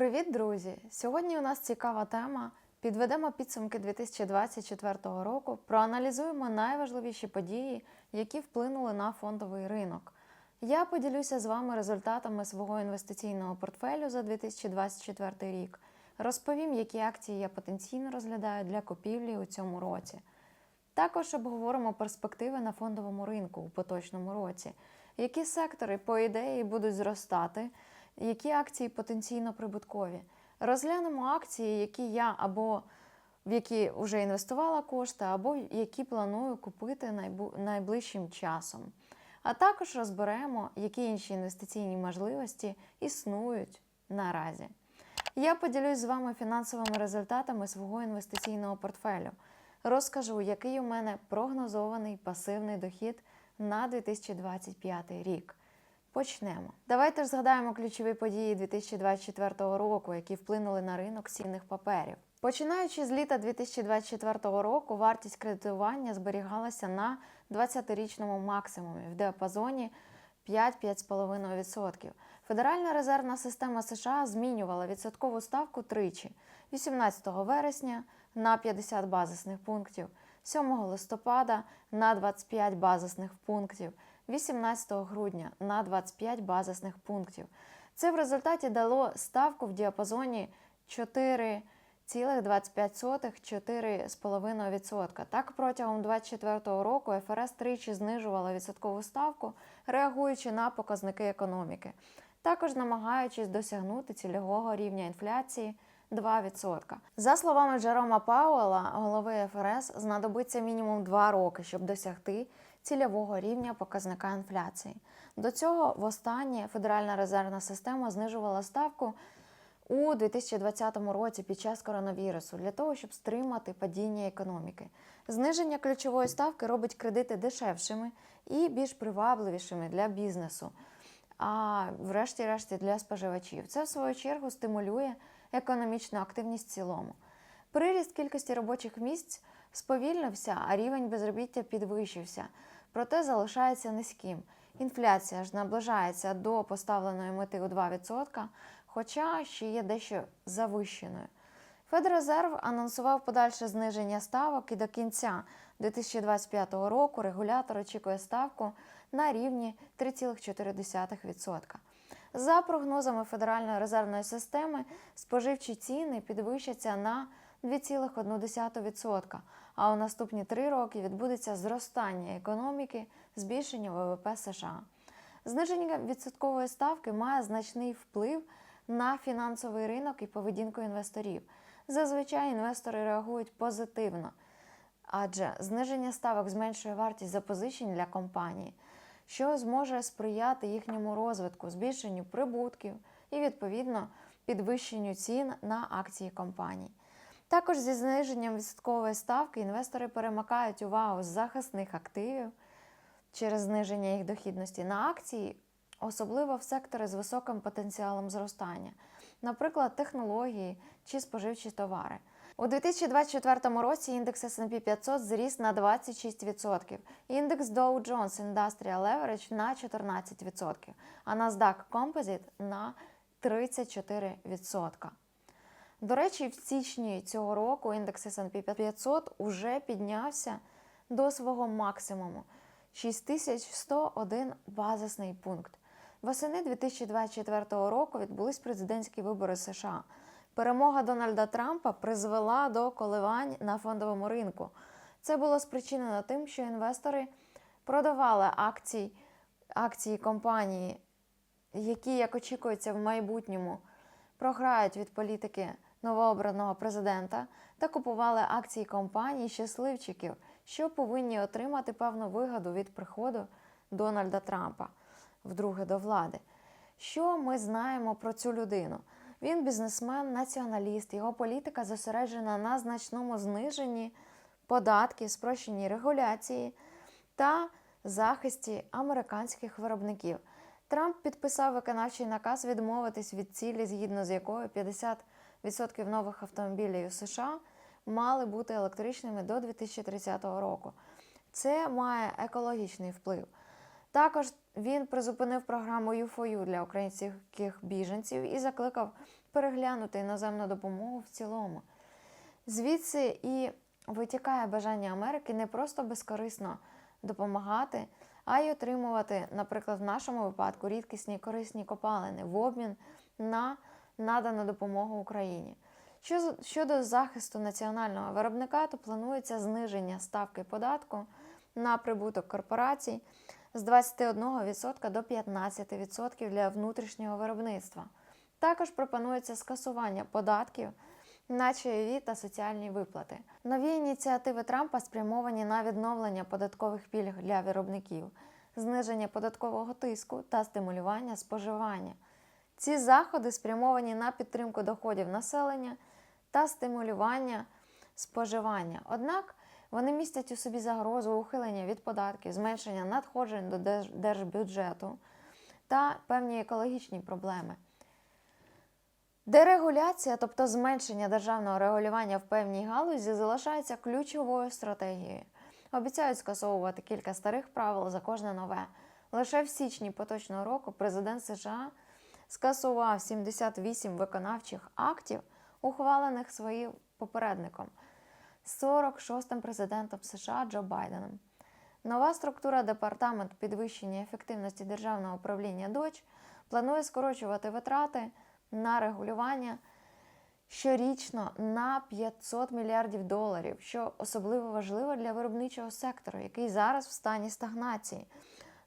Привіт, друзі! Сьогодні у нас цікава тема. Підведемо підсумки 2024 року, проаналізуємо найважливіші події, які вплинули на фондовий ринок. Я поділюся з вами результатами свого інвестиційного портфелю за 2024 рік. Розповім, які акції я потенційно розглядаю для купівлі у цьому році. Також обговоримо перспективи на фондовому ринку у поточному році, які сектори, по ідеї, будуть зростати, які акції потенційно прибуткові. Розглянемо акції, які я або в які вже інвестувала кошти, або які планую купити найближчим часом. А також розберемо, які інші інвестиційні можливості існують наразі. Я поділюсь з вами фінансовими результатами свого інвестиційного портфелю. Розкажу, який у мене прогнозований пасивний дохід на 2025 рік. Почнемо. Давайте ж згадаємо ключові події 2024 року, які вплинули на ринок цінних паперів. Починаючи з літа 2024 року, вартість кредитування зберігалася на 20-річному максимумі в діапазоні 5-5,5%. Федеральна резервна система США змінювала відсоткову ставку тричі: 18 вересня на 50 базисних пунктів, 7 листопада на 25 базисних пунктів, 18 грудня на 25 базисних пунктів. Це в результаті дало ставку в діапазоні 4,25-4,5%. Так протягом 2024 року ФРС тричі знижувала відсоткову ставку, реагуючи на показники економіки, також намагаючись досягнути цільового рівня інфляції 2%. За словами Джерома Пауела, голови ФРС, знадобиться мінімум 2 роки, щоб досягти цільового рівня показника інфляції. До цього востаннє Федеральна резервна система знижувала ставку у 2020 році під час коронавірусу для того, щоб стримати падіння економіки. Зниження ключової ставки робить кредити дешевшими і більш привабливішими для бізнесу, а врешті-решті для споживачів. Це в свою чергу стимулює економічну активність в цілому. Приріст кількості робочих місць сповільнився, а рівень безробіття підвищився, проте залишається низьким. Інфляція ж наближається до поставленої мети у 2%, хоча ще є дещо завищеною. Федрезерв анонсував подальше зниження ставок і до кінця 2025 року регулятор очікує ставку на рівні 3,4%. За прогнозами Федеральної резервної системи, споживчі ціни підвищаться на 2,1%, а у наступні три роки відбудеться зростання економіки, збільшення ВВП США. Зниження відсоткової ставки має значний вплив на фінансовий ринок і поведінку інвесторів. Зазвичай інвестори реагують позитивно, адже зниження ставок зменшує вартість запозичень для компанії, що зможе сприяти їхньому розвитку, збільшенню прибутків і, відповідно, підвищенню цін на акції компаній. Також зі зниженням відсоткової ставки інвестори перемикають увагу з захисних активів через зниження їх дохідності на акції, особливо в сектори з високим потенціалом зростання, наприклад, технології чи споживчі товари. У 2024 році індекс S&P 500 зріс на 26%, індекс Dow Jones Industrial Average на 14%, а NASDAQ Composite на 34%. До речі, в січні цього року індекс S&P 500 уже піднявся до свого максимуму 6101 базисний пункт. Восени 2024 року відбулись президентські вибори США. Перемога Дональда Трампа призвела до коливань на фондовому ринку. Це було спричинено тим, що інвестори продавали акції, акції компанії, які, як очікується, в майбутньому програють від політики новообраного президента, та купували акції компаній щасливчиків, що повинні отримати певну вигоду від приходу Дональда Трампа вдруге до влади. Що ми знаємо про цю людину? Він бізнесмен, націоналіст, його політика зосереджена на значному зниженні податків, спрощенні регуляції та захисті американських виробників. Трамп підписав виконавчий наказ відмовитись від цілі, згідно з якою 50% нових автомобілів у США мали бути електричними до 2030 року. Це має екологічний вплив. Також він призупинив програму U4U для українських біженців і закликав переглянути іноземну допомогу в цілому. Звідси і витікає бажання Америки не просто безкорисно допомагати, а й отримувати, наприклад, в нашому випадку рідкісні корисні копалини в обмін на надану допомогу Україні. Щодо захисту національного виробника, то планується зниження ставки податку на прибуток корпорацій з 21% до 15% для внутрішнього виробництва. Також пропонується скасування податків на чайові та соціальні виплати. Нові ініціативи Трампа спрямовані на відновлення податкових пільг для виробників, зниження податкового тиску та стимулювання споживання. Ці заходи спрямовані на підтримку доходів населення та стимулювання споживання. Однак вони містять у собі загрозу ухилення від податків, зменшення надходжень до держбюджету та певні екологічні проблеми. Дерегуляція, тобто зменшення державного регулювання в певній галузі, залишається ключовою стратегією. Обіцяють скасовувати кілька старих правил за кожне нове. Лише в січні поточного року президент США скасував 78 виконавчих актів, ухвалених своїм попередником 46-м президентом США Джо Байденом. Нова структура департамент підвищення ефективності державного управління ДОЧ планує скорочувати витрати на регулювання щорічно на 500 мільярдів доларів, що особливо важливо для виробничого сектору, який зараз в стані стагнації,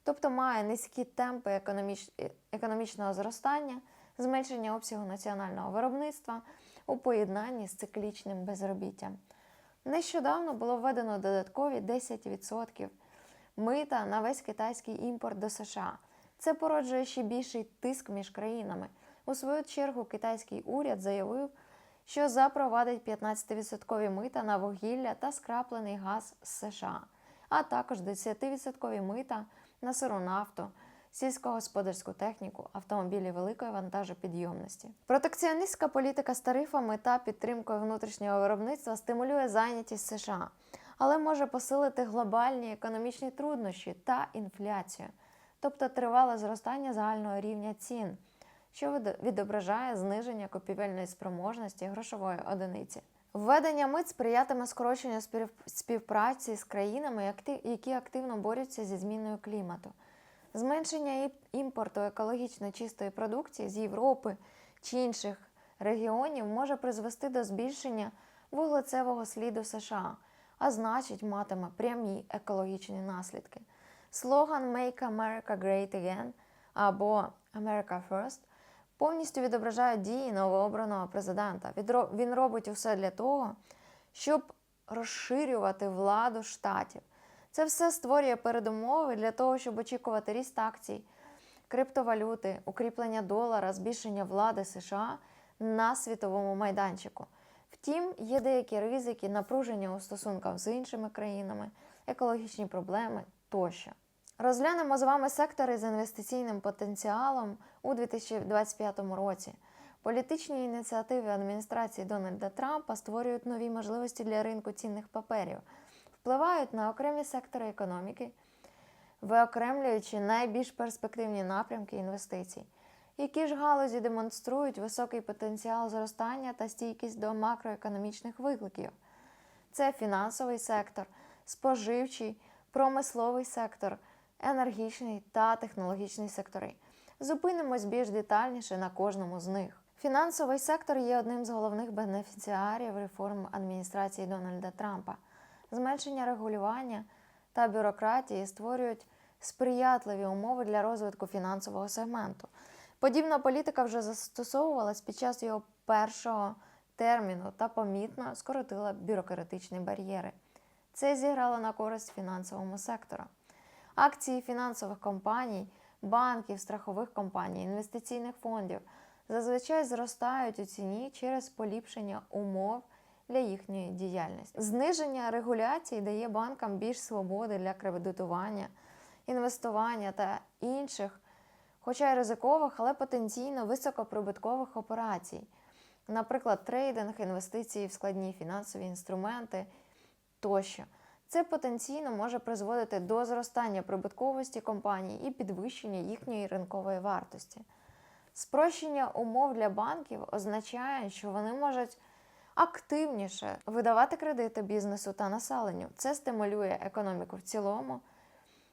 тобто має низькі темпи економіч... економічного зростання, зменшення обсягу національного виробництва у поєднанні з циклічним безробіттям. Нещодавно було введено додаткові 10% мита на весь китайський імпорт до США. Це породжує ще більший тиск між країнами. У свою чергу китайський уряд заявив, що запровадить 15% мита на вугілля та скраплений газ з США, а також 10% мита на сиру нафту, сільськогосподарську техніку, автомобілі великої вантажопідйомності. Протекціоністська політика з тарифами та підтримкою внутрішнього виробництва стимулює зайнятість США, але може посилити глобальні економічні труднощі та інфляцію, тобто тривале зростання загального рівня цін що від- відображає зниження купівельної спроможності грошової одиниці. Введення мит сприятиме скороченню співпраці з країнами, які активно борються зі зміною клімату. Зменшення імпорту екологічно чистої продукції з Європи чи інших регіонів може призвести до збільшення вуглецевого сліду США, а значить матиме прямі екологічні наслідки. Слоган Make America Great Again або America First повністю відображає дії новообраного президента. Він робить усе для того, щоб розширювати владу штатів. Це все створює передумови для того, щоб очікувати ріст акцій, криптовалюти, укріплення долара, збільшення влади США на світовому майданчику. Втім, є деякі ризики, напруження у стосунках з іншими країнами, екологічні проблеми тощо. Розглянемо з вами сектори з інвестиційним потенціалом у 2025 році. Політичні ініціативи адміністрації Дональда Трампа створюють нові можливості для ринку цінних паперів, впливають на окремі сектори економіки, виокремлюючи найбільш перспективні напрямки інвестицій. Які ж галузі демонструють високий потенціал зростання та стійкість до макроекономічних викликів? Це фінансовий сектор, споживчий, промисловий сектор, енергічний та технологічний сектори. Зупинимось більш детальніше на кожному з них. Фінансовий сектор є одним з головних бенефіціарів реформ адміністрації Дональда Трампа. Зменшення регулювання та бюрократії створюють сприятливі умови для розвитку фінансового сегменту. Подібна політика вже застосовувалась під час його першого терміну та помітно скоротила бюрократичні бар'єри. Це зіграло на користь фінансовому сектору. Акції фінансових компаній, банків, страхових компаній, інвестиційних фондів зазвичай зростають у ціні через поліпшення умов для їхньої діяльності. Зниження регуляцій дає банкам більш свободи для кредитування, інвестування та інших, хоча й ризикових, але потенційно високоприбуткових операцій, наприклад, трейдинг, інвестиції в складні фінансові інструменти тощо. Це потенційно може призводити до зростання прибутковості компаній і підвищення їхньої ринкової вартості. Спрощення умов для банків означає, що вони можуть активніше видавати кредити бізнесу та населенню. Це стимулює економіку в цілому.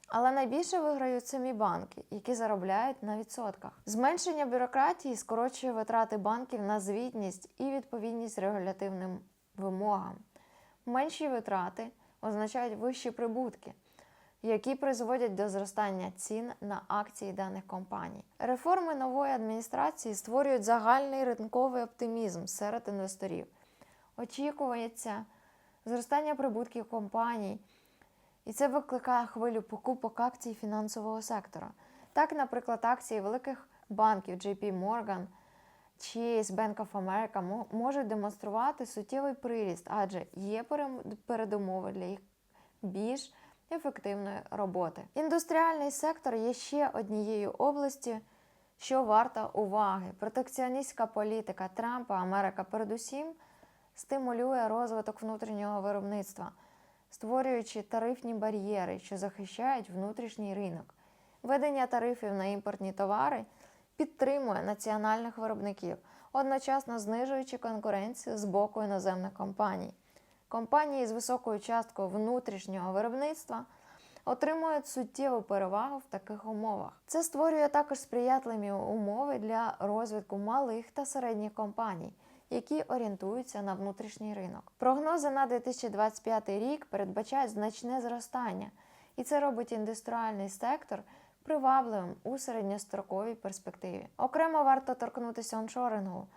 Але найбільше виграють самі банки, які заробляють на відсотках. Зменшення бюрократії скорочує витрати банків на звітність і відповідність регулятивним вимогам. Менші витрати означають вищі прибутки, які призводять до зростання цін на акції даних компаній. Реформи нової адміністрації створюють загальний ринковий оптимізм серед інвесторів. Очікується зростання прибутків компаній. І це викликає хвилю покупок акцій фінансового сектора. Так, наприклад, акції великих банків JP Morgan, Chase, Bank of America мо- можуть демонструвати суттєвий приріст, адже є передумови для їх більш ефективної роботи. Індустріальний сектор є ще однією областю, що варта уваги. Протекціоністська політика Трампа, Америка передусім стимулює розвиток внутрішнього виробництва створюючи тарифні бар'єри, що захищають внутрішній ринок. Введення тарифів на імпортні товари підтримує національних виробників, одночасно знижуючи конкуренцію з боку іноземних компаній. Компанії з високою часткою внутрішнього виробництва отримують суттєву перевагу в таких умовах. Це створює також сприятливі умови для розвитку малих та середніх компаній, які орієнтуються на внутрішній ринок. Прогнози на 2025 рік передбачають значне зростання, і це робить індустріальний сектор привабливим у середньостроковій перспективі. Окремо варто торкнутися оншорингу,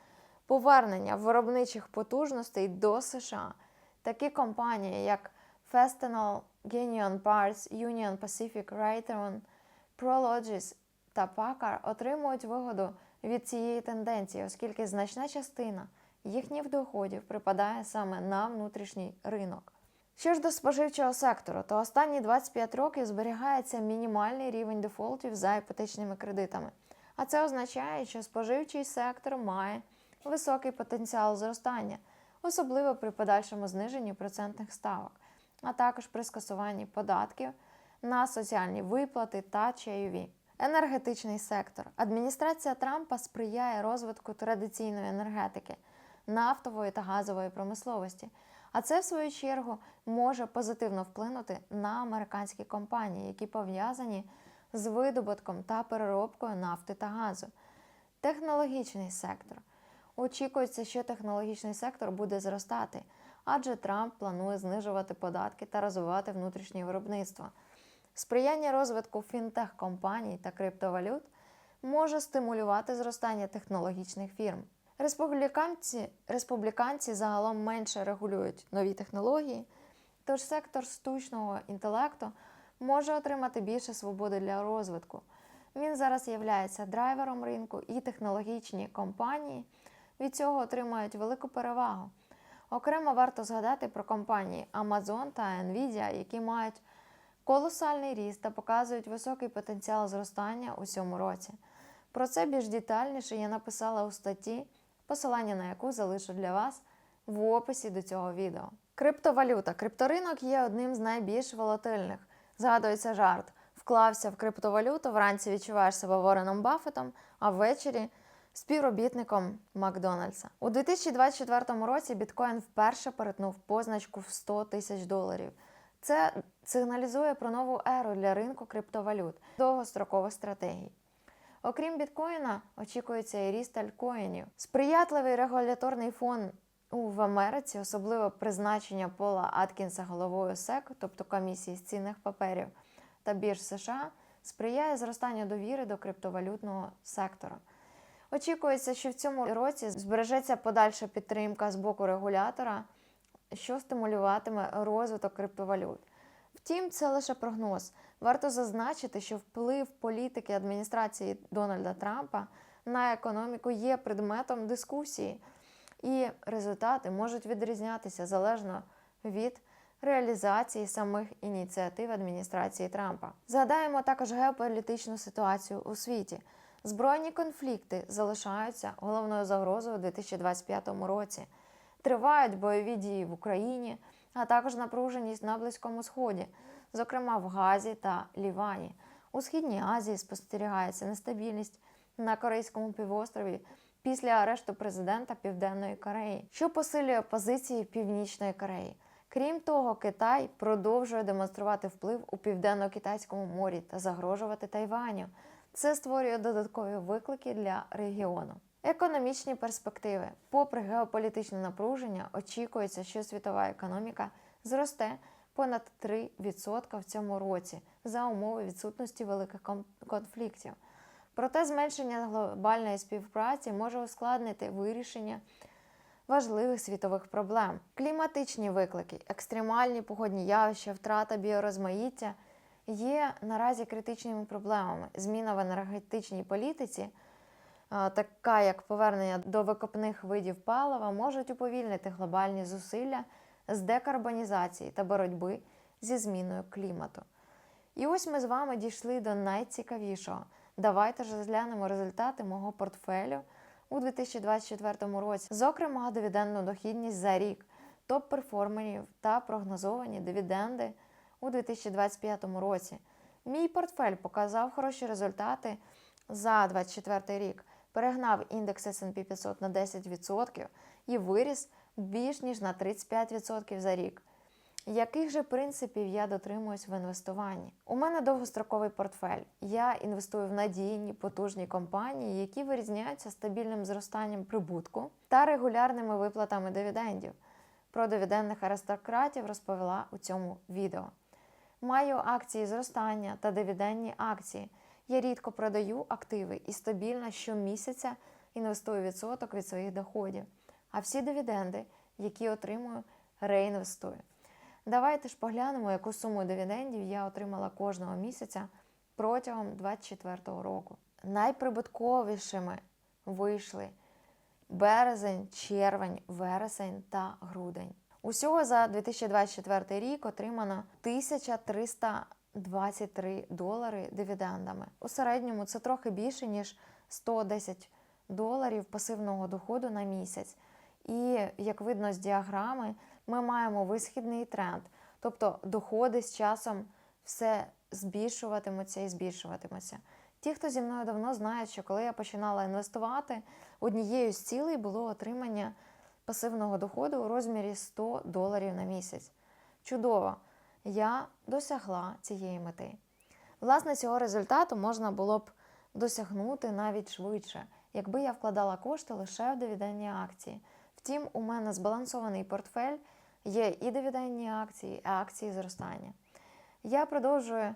повернення виробничих потужностей до США. Такі компанії, як Fastenal, Genion Parts, Union Pacific, Raytheon, Prologis та Packard отримують вигоду від цієї тенденції, оскільки значна частина їхніх доходів припадає саме на внутрішній ринок. Що ж до споживчого сектору, то останні 25 років зберігається мінімальний рівень дефолтів за іпотечними кредитами. А це означає, що споживчий сектор має високий потенціал зростання, особливо при подальшому зниженні процентних ставок, а також при скасуванні податків на соціальні виплати та чайові. Енергетичний сектор. Адміністрація Трампа сприяє розвитку традиційної енергетики, нафтової та газової промисловості. А це, в свою чергу, може позитивно вплинути на американські компанії, які пов'язані з видобутком та переробкою нафти та газу. Технологічний сектор. Очікується, що технологічний сектор буде зростати, адже Трамп планує знижувати податки та розвивати внутрішнє виробництво. Сприяння розвитку фінтех-компаній та криптовалют може стимулювати зростання технологічних фірм. Республіканці, республіканці загалом менше регулюють нові технології, тож сектор штучного інтелекту може отримати більше свободи для розвитку. Він зараз є драйвером ринку, і технологічні компанії від цього отримають велику перевагу. Окремо варто згадати про компанії Amazon та Nvidia, які мають колосальний ріст та показують високий потенціал зростання у цьому році. Про це більш детальніше я написала у статті, посилання на яку залишу для вас в описі до цього відео. Криптовалюта. Крипторинок є одним з найбільш волатильних. Згадується жарт: вклався в криптовалюту, вранці відчуваєш себе Вореном Баффетом, а ввечері співробітником Макдональдса. У 2024 році біткоін вперше перетнув позначку в 100 тисяч доларів. Це сигналізує про нову еру для ринку криптовалют, довгострокових стратегій. Окрім біткоїна, очікується і ріст альткоїнів. Сприятливий регуляторний фон в Америці, особливо призначення Пола Аткінса головою СЕК, тобто комісії з цінних паперів та бірж США, сприяє зростанню довіри до криптовалютного сектора. Очікується, що в цьому році збережеться подальша підтримка з боку регулятора, що стимулюватиме розвиток криптовалют. Втім, це лише прогноз. Варто зазначити, що вплив політики адміністрації Дональда Трампа на економіку є предметом дискусії, і результати можуть відрізнятися залежно від реалізації самих ініціатив адміністрації Трампа. Згадаємо також геополітичну ситуацію у світі. Збройні конфлікти залишаються головною загрозою у 2025 році. Тривають бойові дії в Україні, а також напруженість на Близькому Сході, зокрема в Газі та Лівані. У Східній Азії спостерігається нестабільність на Корейському півострові після арешту президента Південної Кореї, що посилює позиції Північної Кореї. Крім того, Китай продовжує демонструвати вплив у південно-китайському морі та загрожувати Тайваню. Це створює додаткові виклики для регіону. Економічні перспективи. Попри геополітичне напруження, очікується, що світова економіка зросте понад 3% в цьому році за умови відсутності великих конфліктів. Проте зменшення глобальної співпраці може ускладнити вирішення важливих світових проблем. Кліматичні виклики, екстремальні погодні явища, втрата біорозмаїття є наразі критичними проблемами. Зміна в енергетичній політиці, така як повернення до викопних видів палива, можуть уповільнити глобальні зусилля з декарбонізації та боротьби зі зміною клімату. І ось ми з вами дійшли до найцікавішого. Давайте ж розглянемо результати мого портфелю у 2024 році, зокрема, дивідендну дохідність за рік, топ-перформерів та прогнозовані дивіденди у 2025 році. Мій портфель показав хороші результати за 2024 рік, перегнав індекс S&P 500 на 10% і виріс більш ніж на 35% за рік. Яких же принципів я дотримуюсь в інвестуванні? У мене довгостроковий портфель. Я інвестую в надійні, потужні компанії, які вирізняються стабільним зростанням прибутку та регулярними виплатами дивідендів. Про дивідендних аристократів розповіла у цьому відео. Маю акції зростання та дивідендні акції. Я рідко продаю активи і стабільно щомісяця інвестую відсоток від своїх доходів. А всі дивіденди, які отримую, реінвестую. Давайте ж поглянемо, яку суму дивідендів я отримала кожного місяця протягом 2024 року. Найприбутковішими вийшли березень, червень, вересень та грудень. Усього за 2024 рік отримано 1323 долари дивідендами. У середньому це трохи більше, ніж 110 доларів пасивного доходу на місяць. І як видно з діаграми, ми маємо висхідний тренд, тобто доходи з часом все збільшуватимуться і збільшуватимуться. Ті, хто зі мною давно знають, що коли я починала інвестувати, однією з цілей було отримання пасивного доходу у розмірі 100 доларів на місяць. Чудово! Я досягла цієї мети. Власне, цього результату можна було б досягнути навіть швидше, якби я вкладала кошти лише в дивідендні акції. Втім, у мене збалансований портфель, є і дивідендні акції, і акції зростання. Я продовжую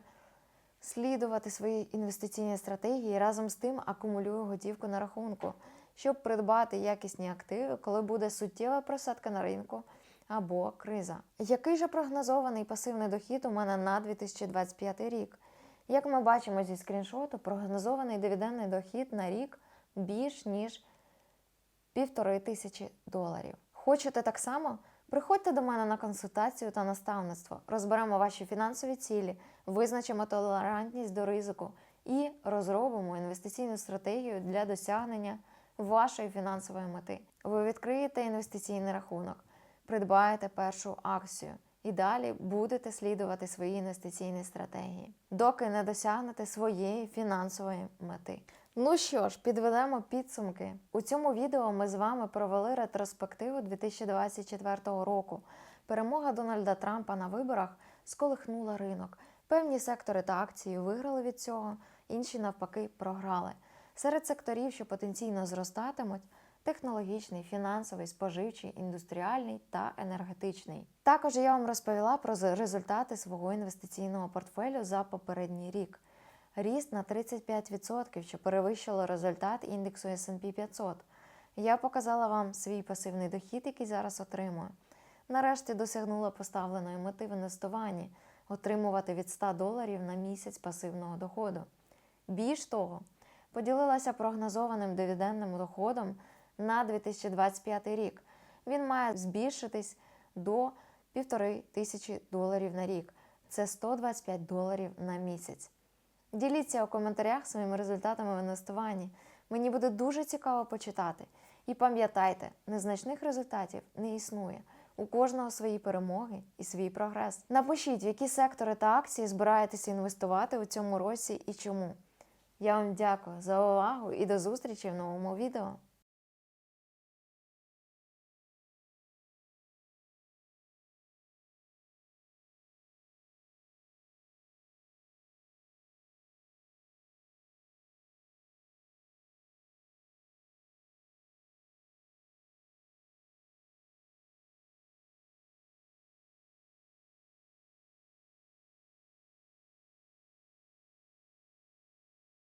слідувати свої інвестиційні стратегії і разом з тим акумулюю готівку на рахунку, щоб придбати якісні активи, коли буде суттєва просадка на ринку або криза. Який же прогнозований пасивний дохід у мене на 2025 рік? Як ми бачимо зі скріншоту, прогнозований дивідендний дохід на рік більш ніж півтори тисячі доларів. Хочете так само? Приходьте до мене на консультацію та наставництво. Розберемо ваші фінансові цілі, визначимо толерантність до ризику і розробимо інвестиційну стратегію для досягнення вашої фінансової мети. Ви відкриєте інвестиційний рахунок, придбаєте першу акцію і далі будете слідувати свої інвестиційні стратегії, доки не досягнете своєї фінансової мети. Ну що ж, підведемо підсумки. У цьому відео ми з вами провели ретроспективу 2024 року. Перемога Дональда Трампа на виборах сколихнула ринок. Певні сектори та акції виграли від цього, інші навпаки програли. Серед секторів, що потенційно зростатимуть, технологічний, фінансовий, споживчий, індустріальний та енергетичний. Також я вам розповіла про результати свого інвестиційного портфелю за попередній рік. Ріст на 35%, що перевищило результат індексу S&P 500. Я показала вам свій пасивний дохід, який зараз отримую. Нарешті досягнула поставленої мети в інвестуванні отримувати від 100 доларів на місяць пасивного доходу. Більш того, поділилася прогнозованим дивідендним доходом на 2025 рік. Він має збільшитись до 1,5 тисячі доларів на рік. Це 125 доларів на місяць. Діліться у коментарях своїми результатами в інвестуванні. Мені буде дуже цікаво почитати. І пам'ятайте, незначних результатів не існує. У кожного свої перемоги і свій прогрес. Напишіть, в які сектори та акції збираєтеся інвестувати у цьому році і чому. Я вам дякую за увагу і до зустрічі в новому відео.